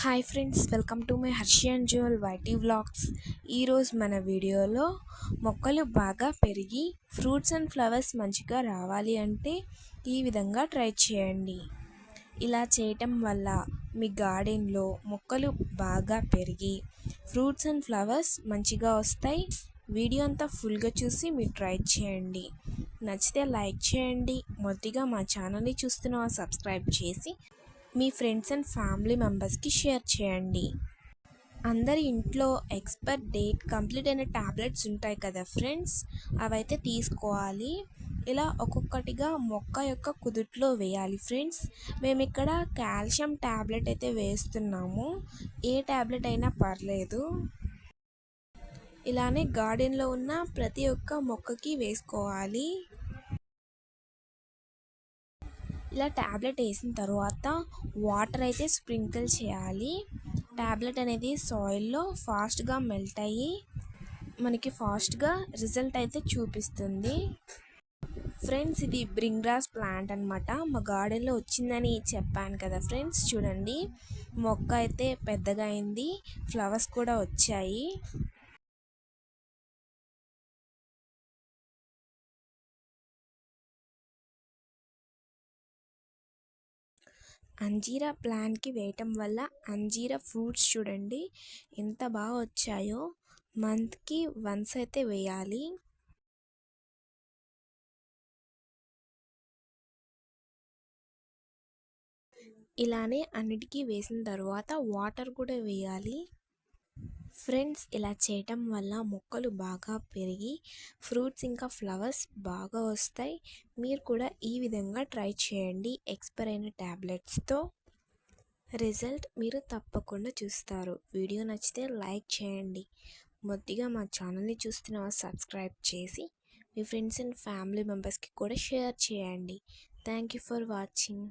Hi friends welcome to my Harshi and dual వైటీ vlogs ఈరోజు మన వీడియోలో మొక్కలు బాగా పెరిగి ఫ్రూట్స్ అండ్ ఫ్లవర్స్ మంచిగా రావాలి అంటే ఈ విధంగా ట్రై చేయండి. ఇలా చేయటం వల్ల మీ గార్డెన్లో మొక్కలు బాగా పెరిగి ఫ్రూట్స్ అండ్ ఫ్లవర్స్ మంచిగా వస్తాయి. వీడియో అంతా ఫుల్గా చూసి మీరు ట్రై చేయండి. నచ్చితే లైక్ చేయండి. మొదటిగా మా ఛానల్ని చూస్తున్న సబ్స్క్రైబ్ చేసి మీ ఫ్రెండ్స్ అండ్ ఫ్యామిలీ మెంబర్స్కి షేర్ చేయండి. అందరి ఇంట్లో ఎక్స్పైర్ డేట్ కంప్లీట్ అయిన ట్యాబ్లెట్స్ ఉంటాయి కదా ఫ్రెండ్స్? అవైతే తీసుకోవాలి. ఇలా ఒక్కొక్కటిగా మొక్క యొక్క కుదుట్లో వేయాలి ఫ్రెండ్స్. మేము ఇక్కడ కాల్షియం ట్యాబ్లెట్ అయితే వేస్తున్నాము. ఏ ట్యాబ్లెట్ అయినా పర్లేదు. ఇలానే గార్డెన్లో ఉన్న ప్రతి ఒక్క మొక్కకి వేసుకోవాలి. ఇలా ట్యాబ్లెట్ వేసిన తర్వాత వాటర్ అయితే స్ప్రింకిల్ చేయాలి. ట్యాబ్లెట్ అనేది సాయిల్లో ఫాస్ట్గా మెల్ట్ అయ్యి మనకి ఫాస్ట్గా రిజల్ట్ అయితే చూపిస్తుంది. ఫ్రెండ్స్ ఇది బ్రింగ్రాస్ ప్లాంట్ అనమాట మా గార్డెన్లో వచ్చిందని చెప్పాను కదా ఫ్రెండ్స్ చూడండి. మొక్క అయితే పెద్దగా అయింది ఫ్లవర్స్ కూడా వచ్చాయి. అంజీరా ప్లాంట్కి వేయటం వల్ల అంజీరా ఫ్రూట్స్ చూడండి ఎంత బాగా వచ్చాయో. మంత్కి వన్స్ అయితే వేయాలి. ఇలానే అన్నిటికీ వేసిన తర్వాత వాటర్ కూడా వేయాలి. ఫ్రెండ్స్ ఇలా చేయటం వల్ల మొక్కలు బాగా పెరిగి ఫ్రూట్స్ ఇంకా ఫ్లవర్స్ బాగా వస్తాయి. మీరు కూడా ఈ విధంగా ట్రై చేయండి ఎక్స్పైర్ అయిన ట్యాబ్లెట్స్తో రిజల్ట్ మీరు తప్పకుండా చూస్తారు. వీడియో నచ్చితే లైక్ చేయండి. మొదటిగా మా ఛానల్ని చూస్తున్న సబ్స్క్రైబ్ చేసి మీ ఫ్రెండ్స్ అండ్ ఫ్యామిలీ మెంబర్స్కి కూడా షేర్ చేయండి. Thank you for watching.